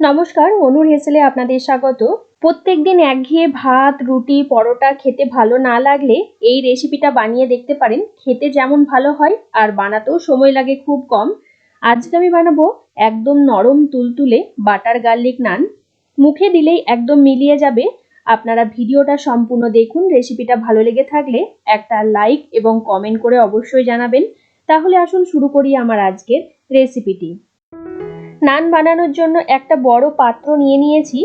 নমস্কার অনুর হেসেলে আপনাদের স্বাগত। প্রত্যেক প্রত্যেকদিন একঘেয়ে ভাত, রুটি, পরোটা খেতে ভালো না লাগলে এই রেসিপিটা বানিয়ে দেখতে পারেন। খেতে যেমন ভালো হয় আর বানাতেও সময় লাগে খুব কম। আজকে আমি বানাবো একদম নরম তুলতুলে বাটার গার্লিক নান। মুখে দিলেই একদম মিলিয়ে যাবে। আপনারা ভিডিওটা সম্পূর্ণ দেখুন, রেসিপিটা ভালো লেগে থাকলে একটা লাইক এবং কমেন্ট করে অবশ্যই জানাবেন। তাহলে আসুন শুরু করি আমার আজকের রেসিপিটি। নান বানানোর জন্য একটা বড় পাত্র নিয়ে নিয়েছি।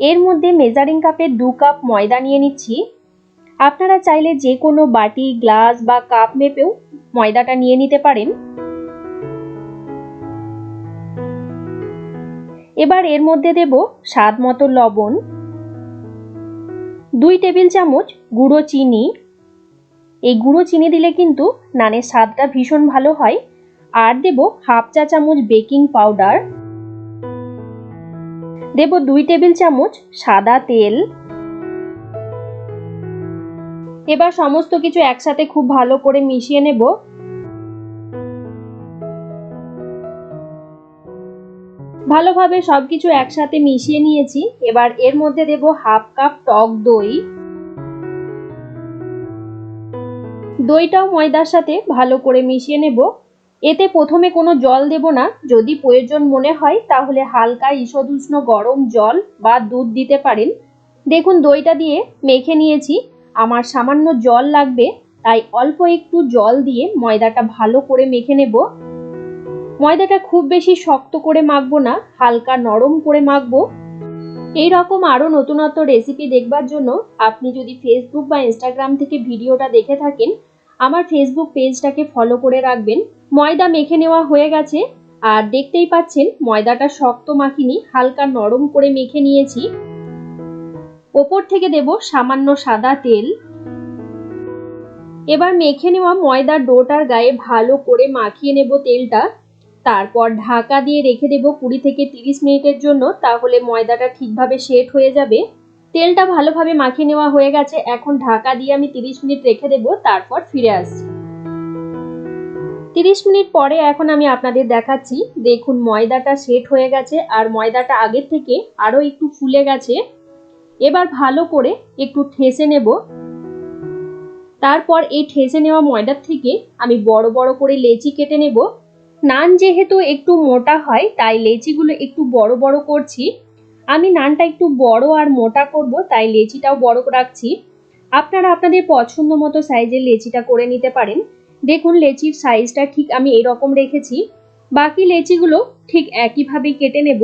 এর মধ্যে মেজারিং কাপের দু কাপ ময়দা নিয়ে নিচ্ছি। আপনারা চাইলে যে কোনো বাটি গ্লাস বা কাপ মেপেও ময়দাটা নিয়ে নিতে পারেন। এবার এর মধ্যে দেব স্বাদ মতো লবণ, দুই টেবিল চামচ গুঁড়ো চিনি। এই গুঁড়ো চিনি দিলে কিন্তু নানের স্বাদটা ভীষণ ভালো হয়। আর দেব হাফ চা চামচ বেকিং পাউডার। দেব দুই টেবিল চামচ সাদা তেল। এবার সমস্ত কিছু একসাথে খুব ভালো করে মিশিয়ে নেব। ভালোভাবে সবকিছু একসাথে মিশিয়ে নিয়েছি। এবার এর মধ্যে দেব হাফ কাপ টক দই। দইটাও ময়দার সাথে ভালো করে মিশিয়ে নেব। এতে প্রথমে কোনো জল দেব না। যদি প্রয়োজন মনে হয়, তাহলে হালকা ঈষদ উষ্ণ গরম জল বা দুধ দিতে পারেন। দেখুন, দইটা দিয়ে মেখে নিয়েছি। আমার সামান্য জল লাগবে, তাই অল্প একটু জল দিয়ে ময়দাটা ভালো করে মেখে নেব। ময়দাটা খুব বেশি শক্ত করে মাখবো না, হালকা নরম করে মাখবো। এই রকম আরও নতুনত্ব রেসিপি দেখবার জন্য আপনি যদি ফেসবুক বা ইনস্টাগ্রাম থেকে ভিডিওটা দেখে থাকেন আমার ফেসবুক পেজটাকে ফলো করে রাখবেন। ময়দা মেখে নেওয়া হয়ে গেছে। আর দেখতেই পাচ্ছেন, ময়দাটা শক্ত মাখিনি, হালকা নরম করে মেখে নিয়েছি। ওপর থেকে দেব সামান্য সাদা তেল। এবার মেখে নেওয়া ময়দার ডোটার গায়ে ভালো করে মাখিয়ে নেব তেলটা। তারপর ঢাকা দিয়ে রেখে দেব কুড়ি থেকে তিরিশ মিনিটের জন্য, তাহলে ময়দাটা ঠিকভাবে সেট হয়ে যাবে। তেলটা ভালোভাবে মাখিয়ে নেওয়া হয়ে গেছে। এখন ঢাকা দিয়ে আমি তিরিশ মিনিট রেখে দেব, তারপর ফিরে আসছি। তিরিশ মিনিট পরে এখন আমি আপনাদের দেখাচ্ছি, দেখুন ময়দাটা সেট হয়ে গেছে আর ময়দাটা আগের থেকে আরও একটু ফুলে গেছে। এবার ভালো করে একটু ঠেসে নেব। তারপর এই ঠেসে নেওয়া ময়দার থেকে আমি বড় বড় করে লেচি কেটে নেব। নান যেহেতু একটু মোটা হয়, তাই লেচিগুলো একটু বড় বড় করছি। আমি নানটা একটু বড় আর মোটা করব, তাই লেচিটাও বড় রাখছি। আপনারা আপনাদের পছন্দ মতো সাইজের লেচিটা করে নিতে পারেন। দেখুন, লেচির সাইজটা ঠিক আমি এরকম রেখেছি। বাকি লেচিগুলো ঠিক একইভাবেই কেটে নেব।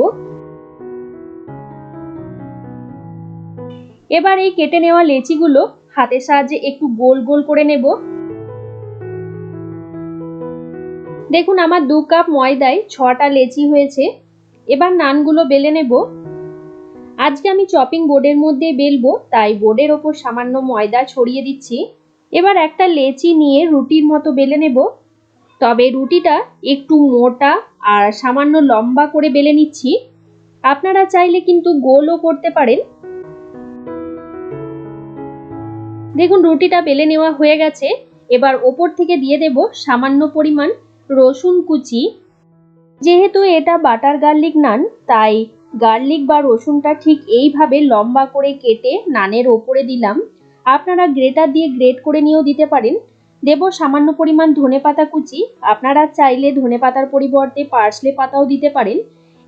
এবার এই কেটে নেওয়া লেচিগুলো হাতের সাহায্যে একটু গোল গোল করে নেব। দেখুন, আমার দু কাপ ময়দায় ছটা লেচি হয়েছে। এবার নানগুলো বেলে নেব। আজকে আমি চপিং বোর্ডের মধ্যে বেলবো, তাই বোর্ডের ওপর সামান্য ময়দা ছড়িয়ে দিচ্ছি। এবার একটা লেচি নিয়ে রুটির মতো বেলে নেব। তবে রুটিটা একটু মোটা আর সামান্য লম্বা করে বেলে নিচ্ছি। আপনারা চাইলে কিন্তু গোলও করতে পারেন। দেখুন, রুটিটা বেলে নেওয়া হয়ে গেছে। এবার ওপর থেকে দিয়ে দেব সামান্য পরিমাণ রসুন কুচি। যেহেতু এটা বাটার গার্লিক নান তাই গার্লিক বা রসুনটা ঠিক এইভাবে লম্বা করে কেটে নানের ওপরে দিলাম। আপনারা গ্রেটার দিয়ে গ্রেট করে নিয়েও দিতে পারেন। দেব সামান্য পরিমাণ ধনে পাতা কুচি। আপনারা চাইলে ধনে পাতার পরিবর্তে পার্সলে পাতাও দিতে পারেন।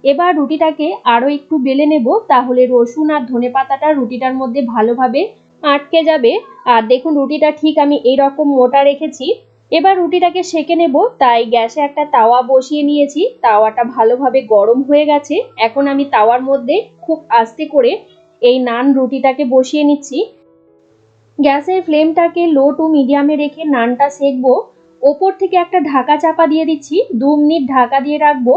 এবার রুটিটাকে আরও একটু বেলে নেব, তাহলে রসুন আর ধনে পাতাটা রুটিটার মধ্যে ভালোভাবে আটকে যাবে। আর দেখুন, রুটিটা ঠিক আমি এই রকম মোটা রেখেছি। এবার রুটিটাকে সেকে নেব, তাই গ্যাসে একটা তাওয়া বসিয়ে নিয়েছি। তাওয়াটা ভালোভাবে গরম হয়ে গেছে। এখন আমি তাওয়ার মধ্যে খুব আস্তে করে এই নান রুটিটাকে বসিয়ে নিচ্ছি। গ্যাসের ফ্লেমটাকে লো টু মিডিয়ামে রেখে নানটা সেকবো। ওপর থেকে একটা ঢাকা চাপা দিয়ে দিচ্ছি। দু মিনিট ঢাকা দিয়ে রাখব।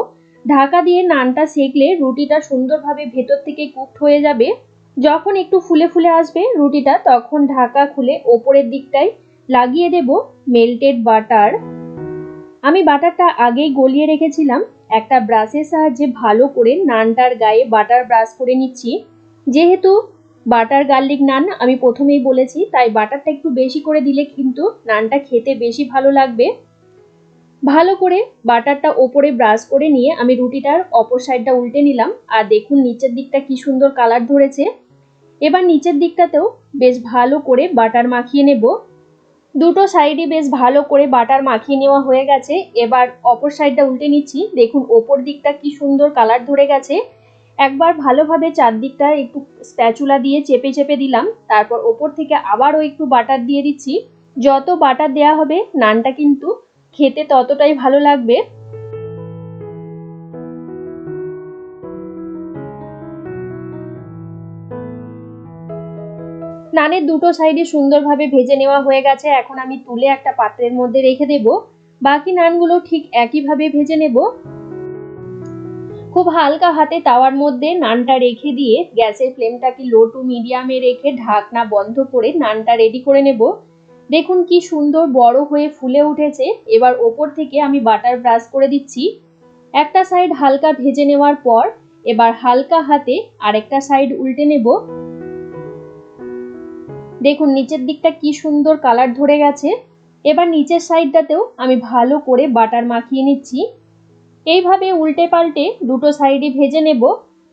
ঢাকা দিয়ে নানটা সেকলে রুটিটা সুন্দরভাবে ভেতর থেকে কুকড হয়ে যাবে। যখন একটু ফুলে ফুলে আসবে রুটিটা, তখন ঢাকা খুলে ওপরের দিকটায় লাগিয়ে দেব মেল্টেড বাটার আমি বাটারটা আগেই গলিয়ে রেখেছিলাম। একটা ব্রাশের সাহায্যে ভালো করে নানটার গায়ে বাটার ব্রাশ করে নিচ্ছি। যেহেতু বাটার গার্লিক নান আমি প্রথমেই বলেছি, তাই বাটারটা একটু বেশি করে দিলে কিন্তু নানটা খেতে বেশি ভালো লাগবে। ভালো করে বাটারটা ওপরে ব্রাশ করে নিয়ে আমি রুটিটার অপর সাইডটা উল্টে নিলাম। আর দেখুন নিচের দিকটা কি সুন্দর কালার ধরেছে। এবার নিচের দিকটাতেও বেশ ভালো করে বাটার মাখিয়ে নেব। দুটো সাইডে বেশ ভালো করে বাটার মাখিয়ে নেওয়া হয়ে গেছে। এবার অপর সাইডটা উল্টে নিচ্ছি। দেখুন, ওপর দিকটা কি সুন্দর কালার ধরে গেছে। একবার ভালোভাবে চারদিকটা একটু স্প্যাচুলা দিয়ে চেপে চেপে দিলাম। তারপর ওপর থেকে আবারও একটু বাটার দিয়ে দিচ্ছি। যত বাটার দেয়া হবে, নানটা কিন্তু খেতে ততটাই ভালো লাগবে। নানের দুটো সাইডে সুন্দরভাবে ভেজে নেওয়া হয়ে গেছে। এখন আমি তুলে একটা পাত্রের মধ্যে রেখে দেব। বাকি নানগুলো ঠিক একইভাবে ভেজে নেব। খুব হালকা হাতে তাওয়ার মধ্যে নানটা রেখে দিয়ে গ্যাসের ফ্লেমটাকে লো টু মিডিয়ামে রেখে ঢাকনা বন্ধ করে নানটা রেডি করে নেব। দেখুন কি সুন্দর বড় হয়ে ফুলে উঠেছে। এবার ওপর থেকে আমি বাটার ব্রাশ করে দিচ্ছি। একটা সাইড হালকা ভেজে নেওয়ার পর এবার হালকা হাতে আরেকটা সাইড উল্টে নেব। দেখুন, নিচের দিকটা কি সুন্দর কালার ধরে গেছে। এবার নিচের সাইডটাতেও আমি ভালো করে বাটার মাখিয়ে নিচ্ছি। এইভাবে উল্টে পাল্টে দুটো সাইডই ভেজে নেব,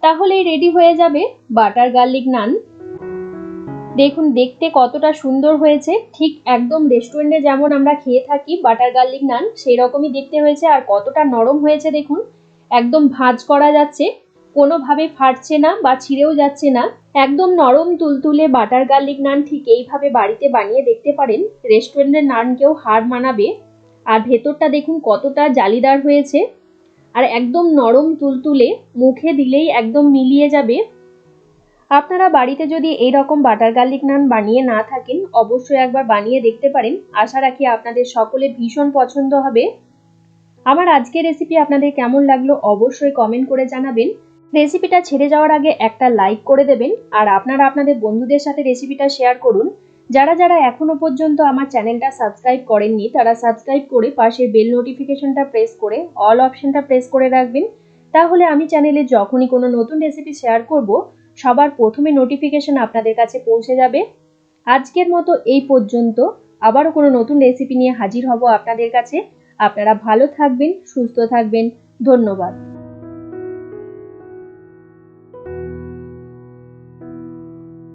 তাহলেই রেডি হয়ে যাবে বাটার গার্লিক নান দেখুন, দেখতে কতটা সুন্দর হয়েছে। ঠিক একদম রেস্টুরেন্টে যেমন আমরা খেয়ে থাকি বাটার গার্লিক নান সেই রকমই দেখতে হয়েছে আর কতটা নরম হয়েছে দেখুন। একদম ভাঁজ করা যাচ্ছে। কোনোভাবে ফাটছে না বা ছিঁড়েও যাচ্ছে না, একদম নরম তুলতুলে বাটার গার্লিক নান ঠিক এইভাবে বাড়িতে বানিয়ে দেখতে পারেন। রেস্টুরেন্টের নানকেও হার মানাবে। আর ভেতরটা দেখুন কতটা জালিদার হয়েছে। আর একদম নরম তুলতুলে মুখে দিলেই একদম মিলিয়ে যাবে। আপনারা বাড়িতে যদি এই রকম বাটার গার্লিক নান বানিয়ে না থাকেন, অবশ্যই একবার বানিয়ে দেখতে পারেন। আশা রাখি আপনাদের সকলে ভীষণ পছন্দ হবে। আমার আজকের রেসিপি আপনাদের কেমন লাগল অবশ্যই কমেন্ট করে জানাবেন। রেসিপিটা ছেড়ে যাওয়ার আগে একটা লাইক করে দেবেন। আর আপনারা আপনাদের বন্ধুদের সাথে রেসিপিটা শেয়ার করুন। যারা যারা এখনও পর্যন্ত আমার চ্যানেলটা সাবস্ক্রাইব করেননি, তারা সাবস্ক্রাইব করে পাশের বেল নোটিফিকেশনটা প্রেস করে অল অপশনটা প্রেস করে রাখবেন। তাহলে আমি চ্যানেলে যখনই কোনো নতুন রেসিপি শেয়ার করব, সবার প্রথমে নোটিফিকেশন আপনাদের কাছে পৌঁছে যাবে। আজকের মতো এই পর্যন্ত। আবারও কোনো নতুন রেসিপি নিয়ে হাজির হব আপনাদের কাছে। আপনারা ভালো থাকবেন, সুস্থ থাকবেন। ধন্যবাদ।